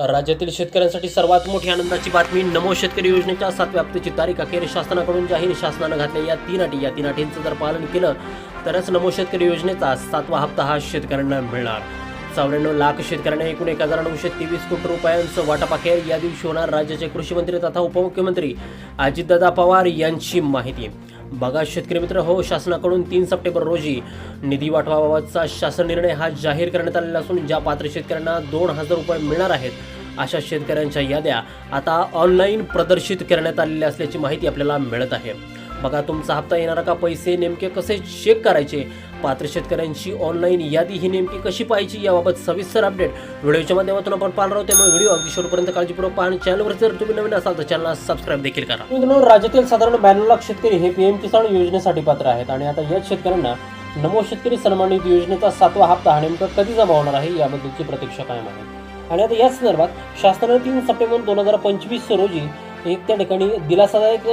राज्यातील शेतकऱ्यांसाठी सर्वात मोठी आनंदाची बातमी नमो शेतकरी योजनेच्या सातव्या हप्त्याची तारीख अखेर शासनाकडून जाहीर. शासनानं घातलेल्या या तीन अटी या तीन अटींचं जर पालन केलं तरच नमो शेतकरी योजनेचा सातवा हप्ता हा शेतकऱ्यांना मिळणार. चौऱ्याण्णव लाख शेतकऱ्यांना एकूण एक हजार नऊशे तेवीस कोटी रुपयांचं वाटप अखेर या दिवशी होणार राज्याचे कृषी मंत्री तथा उपमुख्यमंत्री अजितदादा पवार यांची माहिती. बघा शेतकरी मित्र हो शासनाकडून तीन सप्टेंबर रोजी निधी वाटवाबाबतचा शासन निर्णय हा जाहीर करण्यात आलेला असून ज्या पात्र शेतकऱ्यांना दोन हजार रुपये मिळणार आहेत अशा शेतकऱ्यांच्या याद्या आता ऑनलाईन प्रदर्शित करण्यात आलेल्या असल्याची माहिती आपल्याला मिळत आहे. बघा तुमचा हप्ता येणार का? पैसे नेमके कसे चेक करायचे? पात्र शेतकऱ्यांची ऑनलाईन यादी ही नेमकी कशी पाहायची? याबाबत सविस्तर अपडेट व्हिडिओच्या माध्यमातून आपण पाहणार आहोत. त्यामुळे व्हिडिओ अगदी शेवटपर्यंत काळजीपूर्वक पहा आणि चॅनलवर जर तुम्ही नवीन असाल तर चॅनलला सबस्क्राईब देखील करा. मित्रांनो राज्यातील साधारण ब्याण्णव लाख शेतकरी हे पीएम किसान योजनेसाठी पात्र आहेत आणि आता याच शेतकऱ्यांना नमो शेतकरी सन्मान निधी योजनेचा सातवा हप्ता हा नेमका कधी जमा होणार आहे याबद्दलची प्रतीक्षा कायम आहे. आणि आता या संदर्भात शासनाने तीन सप्टेंबर दोन हजार पंचवीस रोजी एक त्या ठिकाणी दिलासादायक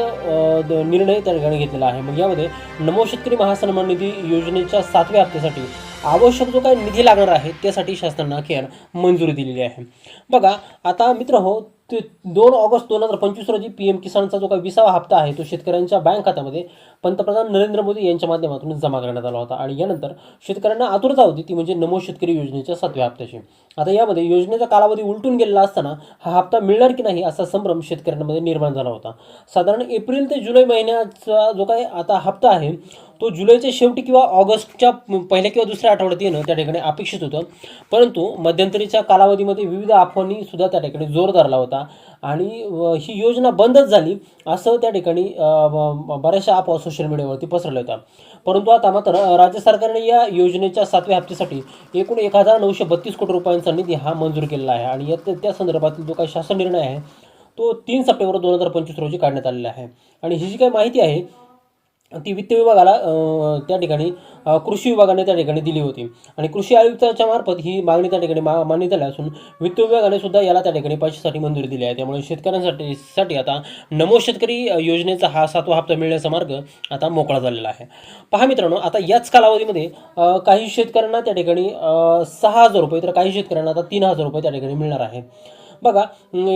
निर्णय त्या ठिकाणी घेतलेला आहे. मग यामध्ये नमो शेतकरी महासन्मान निधी योजनेच्या सातव्या हप्त्यासाठी आवश्यक जो काही निधी लागणार आहे त्यासाठी शासनानं अखेर मंजुरी दिलेली आहे. बघा आता मित्र हो ते दोन ऑगस्ट दोन हजार पंचवीस रोजी पी एम किसानचा जो काही विसावा हप्ता आहे तो शेतकऱ्यांच्या बँक खात्यामध्ये पंतप्रधान नरेंद्र मोदी यांच्या माध्यमातून जमा करण्यात आला होता. आणि यानंतर शेतकऱ्यांना आतुरता होती ती म्हणजे नमो शेतकरी योजनेच्या सातव्या हप्त्याची. आता यामध्ये योजनेचा कालावधी उलटून गेलेला असताना हा हप्ता मिळणार की नाही असा संभ्रम शेतकऱ्यांमध्ये निर्माण झाला होता. साधारण एप्रिल ते जुलै महिन्याचा जो काही आता हप्ता आहे तो जुलैच्या शेवटी किंवा ऑगस्टच्या पहिल्या किंवा दुसऱ्या आठवड्यात येणं त्या ठिकाणी अपेक्षित होतं. परंतु मध्यंतरीच्या कालावधीमध्ये विविध अफवांनी सुद्धा त्या ठिकाणी जोर धरला होता. आणि ही योजना बंदच झाली असं त्या ठिकाणी ब- बऱ्याचशा अफवा सोशल मीडियावरती पसरल्या होत्या परंतु आता मात्र राज्य सरकारने या योजनेच्या सातव्या हप्त्यासाठी एकूण एक हजार नऊशे बत्तीस कोटी रुपयांचा निधी हा मंजूर केलेला आहे. आणि या त्या संदर्भातील जो काही शासन निर्णय आहे तो तीन सप्टेंबर दोन हजार पंचवीस रोजी काढण्यात आलेला आहे. आणि ही जी काही माहिती आहे ती वित्त विभागाला त्या ठिकाणी कृषी विभागाने त्या ठिकाणी दिली होती. आणि कृषी आयुक्ताच्या मार्फत ही मागणी त्या ठिकाणी मा मान्य झाली असून वित्त विभागाने सुद्धा याला त्या ठिकाणी पैशासाठी मंजुरी दिली आहे. त्यामुळे शेतकऱ्यांसाठी साठी आता नमो शेतकरी योजनेचा हा सातवा हप्ता मिळण्याचा मार्ग आता मोकळा झालेला आहे. पहा मित्रांनो आता याच कालावधीमध्ये काही शेतकऱ्यांना त्या ठिकाणी सहा हजार रुपये तर काही शेतकऱ्यांना आता तीन हजार रुपये त्या ठिकाणी मिळणार आहे. बघा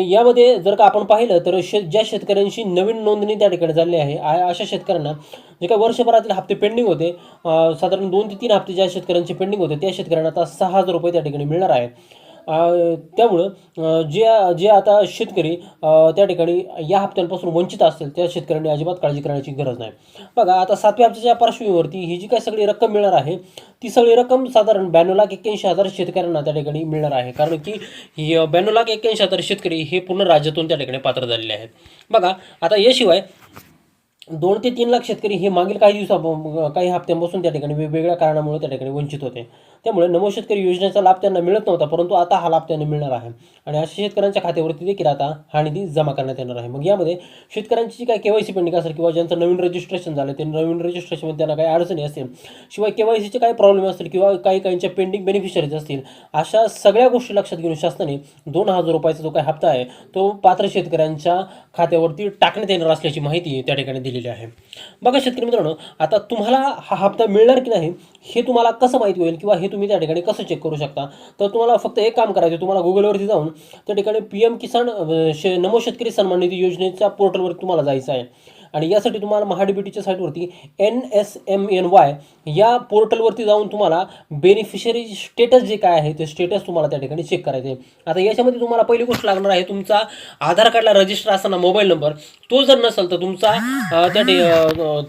यामध्ये जर का आपण पाहिलं तर श ज्या शेतकऱ्यांशी नवीन नोंदणी त्या ठिकाणी झाली आहे अशा शेतकऱ्यांना जे काही वर्षभरातील हप्ते पेंडिंग होते साधारण दोन ते तीन हप्ते ज्या शेतकऱ्यांचे पेंडिंग होते त्या शेतकऱ्यांना आता सहा हजार रुपये त्या ठिकाणी मिळणार आहे त्यामुळं जे जे आता शेतकरी त्या ठिकाणी या हप्त्यांपासून वंचित असतील त्या शेतकऱ्यांनी अजिबात काळजी करण्याची गरज नाही. बघा आता सातव्या हप्त्याच्या पार्श्वभूमीवरती ही जी काही सगळी रक्कम मिळणार आहे ती सगळी रक्कम साधारण ब्याण्णव लाख एक्क्याऐंशी हजार शेतकऱ्यांना त्या ठिकाणी मिळणार आहे. कारण की ही ब्याण्णव लाख एक्क्याऐंशी हजार शेतकरी हे पूर्ण राज्यातून त्या ठिकाणी पात्र झालेले आहेत. बघा आता याशिवाय दोन ते तीन लाख शेतकरी हे मागील काही दिवसा काही हप्त्यांपासून त्या ठिकाणी वेगवेगळ्या कारणामुळे त्या ठिकाणी वंचित होते. त्यामुळे नमो शेतकरी योजनेचा लाभ त्यांना मिळत नव्हता परंतु आता हा लाभ त्यांना मिळणार आहे. आणि अशा शेतकऱ्यांच्या खात्यावरती देखील आता हा निधी जमा करण्यात येणार आहे. मग यामध्ये शेतकऱ्यांची जी काही केवायसी पेंडिंग असेल किंवा ज्यांचं नवीन रजिस्ट्रेशन झालं ते नवीन रजिस्ट्रेशनमध्ये त्यांना काही अडचणी असतील शिवाय केवायसीचे काही प्रॉब्लेम असतील किंवा काही काहींच्या पेंडिंग बेनिफिशरीज असतील अशा सगळ्या गोष्टी लक्षात घेऊन शासनाने दोन हजार रुपयाचा जो काही हप्ता आहे तो पात्र शेतकऱ्यांच्या खात्यावरती टाकण्यात येणार असल्याची माहिती त्या ठिकाणी दिलेली आहे. बघा शेतकरी मित्रांनो आता तुम्हाला हा हप्ता मिळणार की नाही हे तुम्हाला कसं माहिती होईल किंवा हे तुम्ही त्या ठिकाणी कसं चेक करू शकता? तर तुम्हाला फक्त एक काम करायचं तुम्हाला गुगलवरती जाऊन त्या ठिकाणी पी एम किसान शे नमो शेतकरी सन्मान निधी योजनेच्या पोर्टलवर तुम्हाला जायचं आहे. आणि यासाठी तुम्हाला महाडीबीटीच्या साईटवरती N S M N Y या पोर्टलवरती जाऊन तुम्हाला बेनिफिशरी स्टेटस जे काय आहे ते स्टेटस तुम्हाला त्या ठिकाणी चेक करायचे आता याच्यामध्ये तुम्हाला पहिली गोष्ट लागणार आहे तुमचा आधार कार्डला रजिस्टर असताना मोबाईल नंबर तो जर नसेल तर तुमचा त्या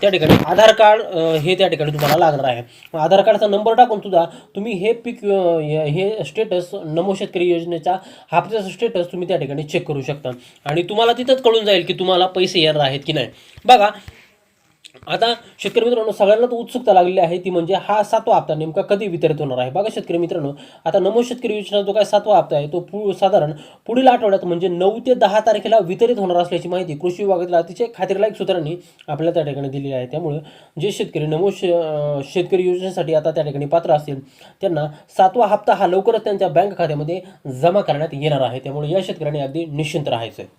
त्या ठिकाणी आधार कार्ड हे त्या ठिकाणी तुम्हाला लागणार आहे. आधार कार्डचा नंबर टाकून सुद्धा तुम्ही हे पीक हे- स्टेटस नमो शेतकरी योजनेचा हप्त्याचं स्टेटस तुम्ही त्या ठिकाणी चेक करू शकता. आणि तुम्हाला तिथंच कळून जाईल की तुम्हाला पैसे येणार आहेत की नाही. बघा आता शेतकरी मित्रांनो सगळ्यांना तो उत्सुकता लागलेली आहे ती म्हणजे हा सातवा हप्ता नेमका कधी वितरित होणार आहे? बघा शेतकरी मित्रांनो आता नमो शेतकरी योजना जो काय सातवा हप्ता आहे तो पु साधारण पुढील आठवड्यात म्हणजे नऊ ते दहा तारखेला वितरित होणार असल्याची माहिती कृषी विभागातील अतिशय खात्रीलायक सूत्रांनी आपल्याला त्या ठिकाणी दिलेली आहे. त्यामुळे जे शेतकरी नमो शेतकरी योजनेसाठी आता त्या ठिकाणी पात्र असतील त्यांना सातवा हप्ता हा लवकरच त्यांच्या बँक खात्यामध्ये जमा करण्यात येणार आहे. त्यामुळे या शेतकऱ्यांनी अगदी निश्चिंत राहायचं आहे